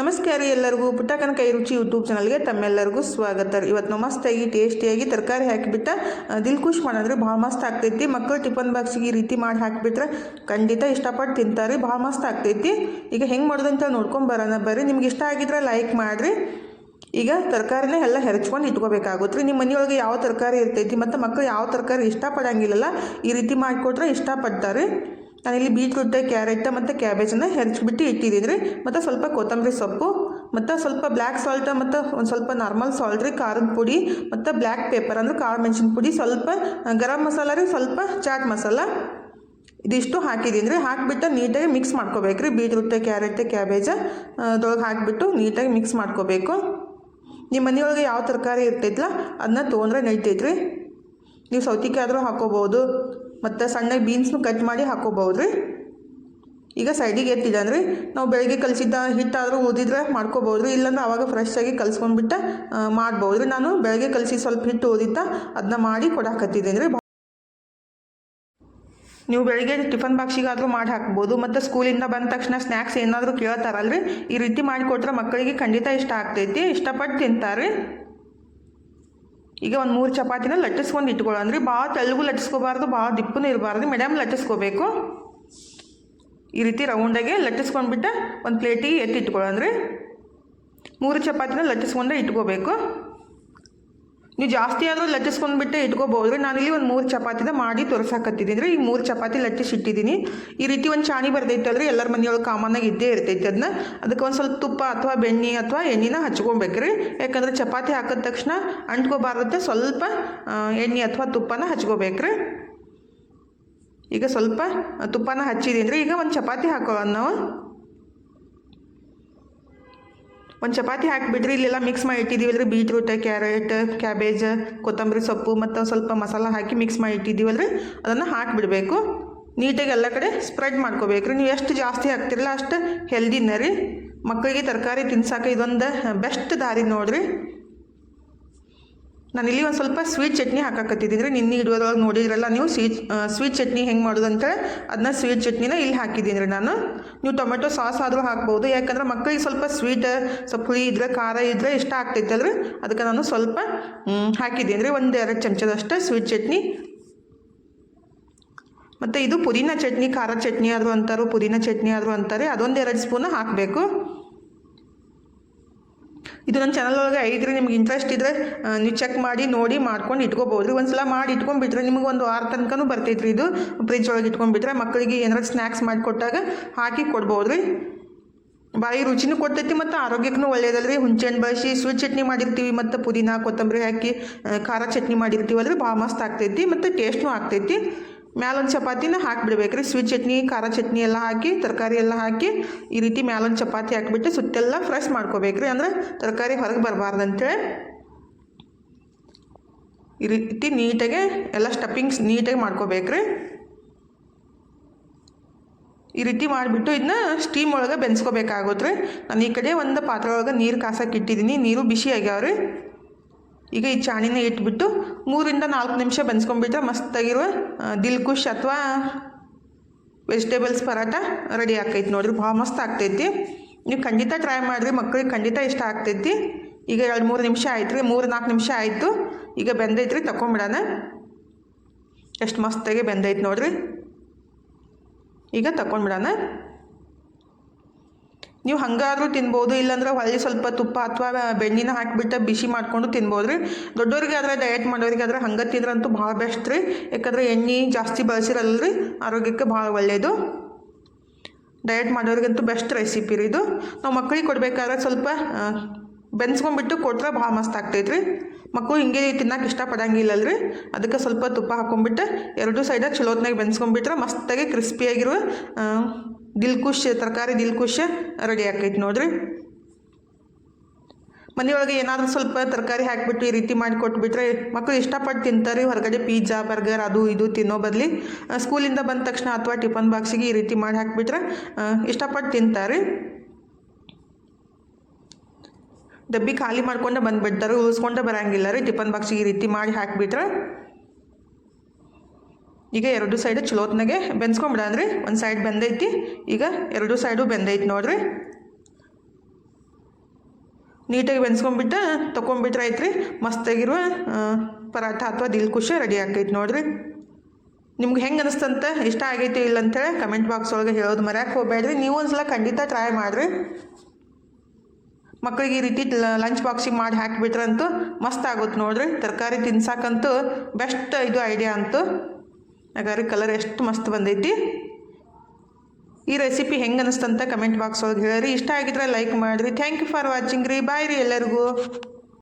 ನಮಸ್ಕಾರ ಎಲ್ಲರಿಗೂ. ಪುಟ್ಟ ಕೈ ರುಚಿ ಯೂಟ್ಯೂಬ್ ಚಾನಲ್ಗೆ ತಮ್ಮೆಲ್ಲರಿಗೂ ಸ್ವಾಗತ ರೀ. ಇವತ್ತು ನಾವು ಮಸ್ತಾಗಿ, ಟೇಸ್ಟಿಯಾಗಿ ತರಕಾರಿ ಹಾಕಿಬಿಟ್ಟ ದಿಲ್ ಖುಷ್ ಮಾಡಿದ್ರೆ. ಭಾಳ ಮಸ್ತ್ ಆಗ್ತೈತಿ. ಮಕ್ಕಳು ಟಿಫನ್ ಬಾಕ್ಸಿಗೆ ಈ ರೀತಿ ಮಾಡಿ ಹಾಕಿಬಿಟ್ರೆ ಖಂಡಿತ ಇಷ್ಟಪಟ್ಟು ತಿಂತಾರೆ. ಭಾಳ ಮಸ್ತ್ ಆಗ್ತೈತಿ. ಈಗ ಹೆಂಗೆ ಮಾಡೋದಂತ ನೋಡ್ಕೊಂಡು ಬರೋಣ ಬರ್ರಿ. ನಿಮ್ಗೆ ಇಷ್ಟ ಆಗಿದ್ರೆ ಲೈಕ್ ಮಾಡಿರಿ. ಈಗ ತರಕಾರಿನ ಎಲ್ಲ ಹೆರಚ್ಕೊಂಡು ಇಟ್ಕೋಬೇಕಾಗುತ್ತೆ ರೀ. ನಿಮ್ಮ ಮನೆಯೊಳಗೆ ಯಾವ ತರಕಾರಿ ಇರ್ತೈತಿ ಮತ್ತು ಮಕ್ಕಳು ಯಾವ ತರಕಾರಿ ಇಷ್ಟಪಡಂಗಿಲ್ಲಲ್ಲ, ಈ ರೀತಿ ಮಾಡಿಕೊಟ್ರೆ ಇಷ್ಟಪಡ್ತಾರೆ. ನಾನಿಲ್ಲಿ ಬೀಟ್ರೂಟ್, ಕ್ಯಾರೆಟ್ ಮತ್ತು ಕ್ಯಾಬೇಜನ್ನು ಹೆರ್ಚ್ಬಿಟ್ಟು ಇಟ್ಟಿದ್ದೀನಿ ಮತ್ತು ಸ್ವಲ್ಪ ಕೊತ್ತಂಬರಿ ಸೊಪ್ಪು, ಮತ್ತು ಸ್ವಲ್ಪ ಬ್ಲ್ಯಾಕ್ ಸಾಲ್ಟ್, ಮತ್ತು ಒಂದು ಸ್ವಲ್ಪ ನಾರ್ಮಲ್ ಸಾಲ್ಟ್ ರೀ, ಖಾರದ ಪುಡಿ, ಮತ್ತು ಬ್ಲ್ಯಾಕ್ ಪೇಪರ್ ಅಂದ್ರೆ ಕಾಳು ಮೆಣಸಿನ ಪುಡಿ, ಸ್ವಲ್ಪ ಗರಂ ಮಸಾಲ ರೀ, ಸ್ವಲ್ಪ ಚಾಟ್ ಮಸಾಲ. ಇದಿಷ್ಟು ಹಾಕಿದ್ದೀನಿ ರೀ ಹಾಕಿಬಿಟ್ಟು ನೀಟಾಗಿ ಮಿಕ್ಸ್ ಮಾಡ್ಕೋಬೇಕು ರೀ ಬೀಟ್ರೂಟ್, ಕ್ಯಾರೆಟ್, ಕ್ಯಾಬೇಜ ಅದೊಳಗೆ ಹಾಕಿಬಿಟ್ಟು ನೀಟಾಗಿ ಮಿಕ್ಸ್ ಮಾಡ್ಕೋಬೇಕು. ನಿಮ್ಮ ಮನೆಯೊಳಗೆ ಯಾವ ತರಕಾರಿ ಇರ್ತೈತಲ್ಲ ಅದನ್ನ ತೊಗೊಂಡ್ರೆ ರೀ ನೀವು ಸೌತಿಕಾಯಿ ಆದರೂ ಹಾಕೋಬೋದು. ಮತ್ತು ಸಣ್ಣ ಬೀನ್ಸ್ನು ಕಟ್ ಮಾಡಿ ಹಾಕೋಬೋದು ರೀ ಈಗ ಸೈಡಿಗೆ ಎತ್ತಿದ್ದಾನೆ ರೀ ನಾವು ಬೆಳಗ್ಗೆ ಕಲಿಸಿದ್ದ ಹಿಟ್ಟಾದರೂ ಊದಿದ್ರೆ ಮಾಡ್ಕೋಬೋದು ರೀ ಇಲ್ಲಾಂದ್ರೆ ಆವಾಗ ಫ್ರೆಶ್ ಆಗಿ ಕಲ್ಸ್ಕೊಂಡ್ಬಿಟ್ಟು ಮಾಡ್ಬೋದು ರೀ ನಾನು ಬೆಳಗ್ಗೆ ಕಲಿಸಿ ಸ್ವಲ್ಪ ಹಿಟ್ಟು ಓದಿತ್ತ ಅದನ್ನ ಮಾಡಿ ಕೊಡಾಕತ್ತಿದ್ದೀನಿ ರೀ ನೀವು ಬೆಳಿಗ್ಗೆ ಟಿಫನ್ ಬಾಕ್ಸಿಗಾದರೂ ಮಾಡಿ ಹಾಕ್ಬೋದು, ಮತ್ತು ಸ್ಕೂಲಿಂದ ಬಂದ ತಕ್ಷಣ ಸ್ನ್ಯಾಕ್ಸ್ ಏನಾದರೂ ಕೇಳ್ತಾರಲ್ರಿ. ಈ ರೀತಿ ಮಾಡಿಕೊಟ್ರೆ ಮಕ್ಕಳಿಗೆ ಖಂಡಿತ ಇಷ್ಟ ಆಗ್ತೈತಿ. ಇಷ್ಟಪಟ್ಟು ತಿಂತಾರೆ ಈಗ ಒಂದು ಮೂರು ಚಪಾತಿನ ಲಟ್ಟಿಸ್ಕೊಂಡು ಇಟ್ಕೊಳ್ಳೋಣ ರೀ ಭಾಳ ತೆಳ್ಳಗೂ ಲಟ್ಟಿಸ್ಕೋಬಾರ್ದು ಭಾಳ ದಿಪ್ಪನೂ ಇರಬಾರ್ದು. ಮೇಡಮ್ ಲಟ್ಟಿಸ್ಕೋಬೇಕು. ಈ ರೀತಿ ರೌಂಡಾಗೆ ಲಟ್ಟಿಸ್ಕೊಂಡ್ಬಿಟ್ಟು ಒಂದು ಪ್ಲೇಟಿಗೆ ಎತ್ತಿ ಇಟ್ಕೊಳ್ಳೋಣ ರೀ ಮೂರು ಚಪಾತಿನ ಲಟ್ಟಿಸ್ಕೊಂಡೆ ಇಟ್ಕೋಬೇಕು. ನೀವು ಜಾಸ್ತಿ ಆದರೂ ಲಟ್ಟಿಸ್ಕೊಂಡ್ಬಿಟ್ಟು ಇಟ್ಕೋಬೋದು ರೀ ನಾನಿಲ್ಲಿ ಒಂದು ಮೂರು ಚಪಾತಿದ ಮಾಡಿ ತೋರ್ಸಾಕತ್ತಿದ್ದೀನಿ ರೀ ಈ ಮೂರು ಚಪಾತಿ ಲಟ್ಟಿಸಿ ಇಟ್ಟಿದ್ದೀನಿ ಈ ರೀತಿ ಒಂದು ಚಾಣಿ ಬರ್ತೈತಲ್ರಿ ಎಲ್ಲರ ಮನೆಯೊಳಗೆ ಕಾಮನ್ನಾಗಿ ಇದ್ದೇ ಇರ್ತೈತೆ ಅದನ್ನ ಅದಕ್ಕೆ ಒಂದು ಸ್ವಲ್ಪ ತುಪ್ಪ ಅಥವಾ ಬೆಣ್ಣೆ ಅಥವಾ ಎಣ್ಣೆನ ಹಚ್ಕೊಬೇಕ್ರಿ. ಯಾಕಂದ್ರೆ ಚಪಾತಿ ಹಾಕಿದ ತಕ್ಷಣ ಅಂಟ್ಕೋಬಾರ್ದಂತೆ ಸ್ವಲ್ಪ ಎಣ್ಣೆ ಅಥವಾ ತುಪ್ಪನ ಹಚ್ಕೋಬೇಕ್ರಿ. ಈಗ ಸ್ವಲ್ಪ ತುಪ್ಪನ ಹಚ್ಚಿದ್ದೀನಿ ಈಗ ಒಂದು ಚಪಾತಿ ಹಾಕೋಣ ನಾವು ಒಂದು ಚಪಾತಿ ಹಾಕಿಬಿಟ್ರಿ ಇಲ್ಲೆಲ್ಲ ಮಿಕ್ಸ್ ಮಾಡಿ ಇಟ್ಟಿದ್ದೀವಲ್ರಿ ಬೀಟ್ರೂಟ್ ಕ್ಯಾರೆಟ್ ಕ್ಯಾಬೇಜ್ ಕೊತ್ತಂಬರಿ ಸೊಪ್ಪು ಮತ್ತು ಸ್ವಲ್ಪ ಮಸಾಲ ಹಾಕಿ ಮಿಕ್ಸ್ ಮಾಡಿ ಇಟ್ಟಿದ್ದೀವಲ್ರಿ ಅದನ್ನು ಹಾಕಿಬಿಡಬೇಕು. ನೀಟಾಗಿ ಎಲ್ಲ ಕಡೆ ಸ್ಪ್ರೆಡ್ ಮಾಡ್ಕೋಬೇಕ್ರಿ. ನೀವು ಎಷ್ಟು ಜಾಸ್ತಿ ಹಾಕ್ತಿರಲ್ಲ ಅಷ್ಟು ಹೆಲ್ದಿನ ರೀ. ಮಕ್ಕಳಿಗೆ ತರಕಾರಿ ತಿನ್ಸಕ್ಕೆ ಇದೊಂದು ಬೆಸ್ಟ್ ದಾರಿ ನೋಡ್ರಿ. ನಾನಿಲ್ಲಿ ಒಂದು ಸ್ವಲ್ಪ ಸ್ವೀಟ್ ಚಟ್ನಿ ಹಾಕಾಕತ್ತಿದ್ದೀನಿ ರೀ ನಿನ್ನೆ ಇಡುವುದ್ರೊಳಗೆ ನೋಡಿದ್ರಲ್ಲ ನೀವು ಸ್ವೀಟ್ ಸ್ವೀಟ್ ಚಟ್ನಿ ಹೆಂಗೆ ಮಾಡೋದು ಅಂತೇಳಿ ಅದನ್ನ ಸ್ವೀಟ್ ಚಟ್ನಿನ ಇಲ್ಲಿ ಹಾಕಿದ್ದೀನಿ ರೀ ನಾನು. ನೀವು ಟೊಮೆಟೊ ಸಾಸ್ ಆದರೂ ಹಾಕ್ಬೋದು, ಯಾಕಂದ್ರೆ ಮಕ್ಕಳಿಗೆ ಸ್ವಲ್ಪ ಸ್ವೀಟ್ ಸ್ವಲ್ಪ ಹುಳಿ ಇದ್ರೆ, ಖಾರ ಇದ್ರೆ ಇಷ್ಟ ಆಗ್ತೈತಲ್ರಿ ಅದಕ್ಕೆ ನಾನು ಸ್ವಲ್ಪ ಹಾಕಿದ್ದೀನಿ ರೀ. ಒಂದು ಎರಡು ಚಮಚದಷ್ಟು ಸ್ವೀಟ್ ಚಟ್ನಿ. ಮತ್ತು ಇದು ಪುದೀನ ಚಟ್ನಿ, ಖಾರ ಚಟ್ನಿ ಆದರೂ ಅಂತಾರೋ, ಪುದೀನ ಚಟ್ನಿ ಆದರೂ ಅಂತಾರೆ, ಅದೊಂದು ಎರಡು ಸ್ಪೂನ್ ಹಾಕಬೇಕು. ಇದು ನನ್ನ ಚಾನಲ್ ಒಳಗೆ ಐತ್ರಿ ನಿಮ್ಗೆ ಇಂಟ್ರೆಸ್ಟ್ ಇದ್ರೆ ನೀವು ಚೆಕ್ ಮಾಡಿ, ನೋಡಿ, ಮಾಡ್ಕೊಂಡು ಇಟ್ಕೋಬೋದು. ರೀ ಒಂದು ಸಲ ಮಾಡಿ ಇಟ್ಕೊಂಡ್ಬಿಟ್ರೆ ನಿಮ್ಗೆ ಒಂದು ವಾರ ತನಕನೂ ಬರ್ತೈತ್ರಿ ರೀ ಇದು. ಫ್ರಿಜ್ ಒಳಗೆ ಇಟ್ಕೊಂಡ್ಬಿಟ್ರೆ ಮಕ್ಕಳಿಗೆ ಏನಾರು ಸ್ನ್ಯಾಕ್ಸ್ ಮಾಡಿಕೊಟ್ಟಾಗ ಹಾಕಿ ಕೊಡ್ಬೋದು ರೀ ಬಾಯಿ ರುಚಿನೂ ಕೊಡ್ತೈತಿ ಮತ್ತು ಆರೋಗ್ಯಕ್ಕೂ ಒಳ್ಳೇದಲ್ರಿ. ಹುಂಚೆಹಣ್ಣು ಬಳಸಿ ಸ್ವೀಟ್ ಚಟ್ನಿ ಮಾಡಿರ್ತೀವಿ ಮತ್ತು ಪುದೀನಾ, ಕೊತ್ತಂಬರಿ ಹಾಕಿ ಖಾರ ಚಟ್ನಿ ಮಾಡಿರ್ತೀವಲ್ರಿ. ಭಾಳ ಮಸ್ತ್ ಆಗ್ತೈತಿ ಮತ್ತು ಟೇಸ್ಟ್ನೂ ಆಗ್ತೈತಿ. ಮ್ಯಾಲೊಂದು ಚಪಾತಿನ ಹಾಕಿಬಿಡ್ಬೇಕು ರೀ ಸ್ವೀಟ್ ಚಟ್ನಿ, ಖಾರ ಚಟ್ನಿ ಎಲ್ಲ ಹಾಕಿ, ತರಕಾರಿ ಎಲ್ಲ ಹಾಕಿ ಈ ರೀತಿ ಮ್ಯಾಲೊಂದು ಚಪಾತಿ ಹಾಕಿಬಿಟ್ಟು ಸುತ್ತೆಲ್ಲ ಫ್ರೆಶ್ ಮಾಡ್ಕೋಬೇಕ್ರಿ. ಅಂದ್ರೆ ತರಕಾರಿ ಹೊರಗೆ ಬರಬಾರ್ದಂತೇಳಿ ಈ ರೀತಿ ನೀಟಾಗೆ ಎಲ್ಲ ಸ್ಟಫಿಂಗ್ಸ್ ನೀಟಾಗಿ ಮಾಡ್ಕೋಬೇಕ್ರಿ. ಈ ರೀತಿ ಮಾಡಿಬಿಟ್ಟು ಇದನ್ನ ಸ್ಟೀಮ್ ಒಳಗೆ ಬೆನ್ಸ್ಕೋಬೇಕಾಗುತ್ತೆ ರೀ. ನಾನು ಈ ಕಡೆ ಒಂದು ಪಾತ್ರೆ ಒಳಗೆ ನೀರು ಕಾಸಕ್ಕೆ ಇಟ್ಟಿದ್ದೀನಿ. ನೀರು ಬಿಸಿ ಆಗ್ಯಾವ್ರಿ. ಈಗ ಈ ಚಾಣಿನ ಇಟ್ಬಿಟ್ಟು ಮೂರಿಂದ ನಾಲ್ಕು ನಿಮಿಷ ಬೆನ್ಸ್ಕೊಂಡ್ಬಿಟ್ರೆ ಮಸ್ತಾಗಿರುವ ದಿಲ್ ಖುಷ್ ಅಥವಾ ವೆಜಿಟೇಬಲ್ಸ್ ಪರಾಟ ರೆಡಿ ಆಕೈತಿ ನೋಡಿರಿ. ಭಾಳ ಮಸ್ತ್ ಆಗ್ತೈತಿ. ನೀವು ಖಂಡಿತ ಟ್ರೈ ಮಾಡಿರಿ. ಮಕ್ಳಿಗೆ ಖಂಡಿತ ಇಷ್ಟ ಆಗ್ತೈತಿ. ಈಗ ಎರಡು ಮೂರು ನಿಮಿಷ ಆಯ್ತು ರೀ. ಮೂರು ನಾಲ್ಕು ನಿಮಿಷ ಆಯಿತು. ಈಗ ಬೆಂದೈತ್ರಿ ತಗೊಂಬಿಡೋಣ ಎಷ್ಟು ಮಸ್ತಾಗಿ ಬೆಂದೈತೆ ನೋಡಿರಿ. ಈಗ ತಗೊಂಡ್ಬಿಡೋಣ ನೀವು ಹಾಗಾದ್ರೂ ತಿನ್ಬೋದು, ಇಲ್ಲಾಂದ್ರೆ ಹೊಳ್ಳಿ ಸ್ವಲ್ಪ ತುಪ್ಪ ಅಥವಾ ಬೆಣ್ಣಿನ ಹಾಕಿಬಿಟ್ಟು ಬಿಸಿ ಮಾಡಿಕೊಂಡು ತಿನ್ಬೋದು ರೀ ದೊಡ್ಡವ್ರಿಗೆ ಆದರೆ ಡಯಟ್ ಮಾಡೋರಿಗೆ ಆದ್ರೆ ಹಂಗೆ ತಿಂದ್ರಂತೂ ಭಾಳ ಬೆಸ್ಟ್ ರೀ. ಯಾಕಂದರೆ ಎಣ್ಣೆ ಜಾಸ್ತಿ ಬಳಸಿರಲ್ಲ ರೀ ಆರೋಗ್ಯಕ್ಕೆ ಭಾಳ ಒಳ್ಳೆಯದು ಡಯಟ್ ಮಾಡೋರಿಗಂತೂ ಬೆಸ್ಟ್ ರೆಸಿಪಿ ರೀ ಇದು. ನಾವು ಮಕ್ಕಳಿಗೆ ಕೊಡಬೇಕಾದ್ರೆ ಸ್ವಲ್ಪ ಬೆನ್ಸ್ಕೊಂಡ್ಬಿಟ್ಟು ಕೊಟ್ರೆ ಭಾಳ ಮಸ್ತ್ ಆಗ್ತೈತೆ ರೀ ಮಕ್ಕಳು ಹಿಂಗೆ ತಿನ್ನಕ್ಕೆ ಇಷ್ಟಪಡಂಗಿಲ್ಲಲ್ರಿ. ಅದಕ್ಕೆ ಸ್ವಲ್ಪ ತುಪ್ಪ ಹಾಕೊಂಡ್ಬಿಟ್ಟು, ಎರಡೂ ಸೈಡಾಗ ಚಲೋತ್ನಾಗ ಬೆನ್ಸ್ಕೊಂಡ್ಬಿಟ್ರೆ ಮಸ್ತಾಗಿ ಕ್ರಿಸ್ಪಿಯಾಗಿರುವ ದಿಲ್ಕುಶ್ ತರಕಾರಿ ದಿಲ್ಕುಶ್ ರೆಡಿ ಆಕೈತಿ ನೋಡ್ರಿ. ಮನೆಯೊಳಗೆ ಏನಾದರೂ ಸ್ವಲ್ಪ ತರಕಾರಿ ಹಾಕಿಬಿಟ್ಟು ಈ ರೀತಿ ಮಾಡಿ ಕೊಟ್ಬಿಟ್ರೆ ಮಕ್ಕಳು ಇಷ್ಟಪಟ್ಟು ತಿಂತಾರೆ, ಹೊರಗಡೆ ಪಿಜ್ಜಾ ಬರ್ಗರ್ ಅದು ಇದು ತಿನ್ನೋ ಬದಲಿ. ಸ್ಕೂಲಿಂದ ಬಂದ ತಕ್ಷಣ ಅಥವಾ ಟಿಫನ್ ಬಾಕ್ಸಿಗೆ ಈ ರೀತಿ ಮಾಡಿ ಹಾಕಿಬಿಟ್ರೆ ಇಷ್ಟಪಟ್ಟು ತಿಂತಾರೆ. ಡಬ್ಬಿ ಖಾಲಿ ಮಾಡ್ಕೊಂಡು ಬಂದುಬಿಡ್ತಾರೆ ಉಳಿಸ್ಕೊಂಡೇ ಬರೋಂಗಿಲ್ಲ ರೀ, ಟಿಫನ್ ಬಾಕ್ಸಿಗೆ ಈ ರೀತಿ ಮಾಡಿ ಹಾಕಿಬಿಟ್ರೆ. ಈಗ ಎರಡು ಸೈಡು ಚಲೋತ್ನಾಗೆ ಬೆನ್ಸ್ಕೊಂಬಿಡನ್ರಿ ಒಂದು ಸೈಡ್ ಬೆಂದೈತಿ. ಈಗ ಎರಡು ಸೈಡು ಬೆಂದೈತಿ ನೋಡ್ರಿ. ನೀಟಾಗಿ ಬೆನ್ಸ್ಕೊಂಬಿಟ್ಟು ತೊಗೊಂಬಿಟ್ರೆ ಐತ್ರಿ ಮಸ್ತಾಗಿರುವ ಪರಾಠ ಅಥವಾ ದಿಲ್ ಖುಷಿ ರೆಡಿ ಆಕೈತಿ ನೋಡ್ರಿ. ನಿಮ್ಗೆ ಹೆಂಗೆ ಅನಿಸ್ತಂತ, ಇಷ್ಟ ಆಗೈತಿ ಇಲ್ಲ ಅಂತೇಳಿ ಕಮೆಂಟ್ ಬಾಕ್ಸ್ ಒಳಗೆ ಹೇಳೋದು ಮರ್ಯಾಕೆ ಹೋಗ್ಬೇಡ್ರಿ. ನೀವು ಒಂದ್ಸಲ ಖಂಡಿತ ಟ್ರೈ ಮಾಡಿರಿ. ಮಕ್ಕಳಿಗೆ ಈ ರೀತಿ ಲಂಚ್ ಬಾಕ್ಸಿಗೆ ಮಾಡಿ ಹಾಕಿಬಿಟ್ರಂತೂ ಮಸ್ತ್ ಆಗುತ್ತೆ ನೋಡ್ರಿ. ತರಕಾರಿ ತಿನ್ಸಾಕಂತೂ ಬೆಸ್ಟ್ ಇದು ಐಡಿಯಾ ಅಂತು. ಹಾಗಾದ್ರೆ ಕಲರ್ ಎಷ್ಟು ಮಸ್ತ್ ಬಂದೈತಿ? ಈ ರೆಸಿಪಿ ಹೆಂಗೆ ಅನಿಸ್ತಂತ ಕಮೆಂಟ್ ಬಾಕ್ಸ್ ಒಳಗೆ ಹೇಳಿರಿ. ಇಷ್ಟ ಆಗಿದ್ರೆ ಲೈಕ್ ಮಾಡಿರಿ. ಥ್ಯಾಂಕ್ ಯು ಫಾರ್ ವಾಚಿಂಗ್ ರೀ. ಬಾಯ್ ರೀ ಎಲ್ಲರಿಗೂ.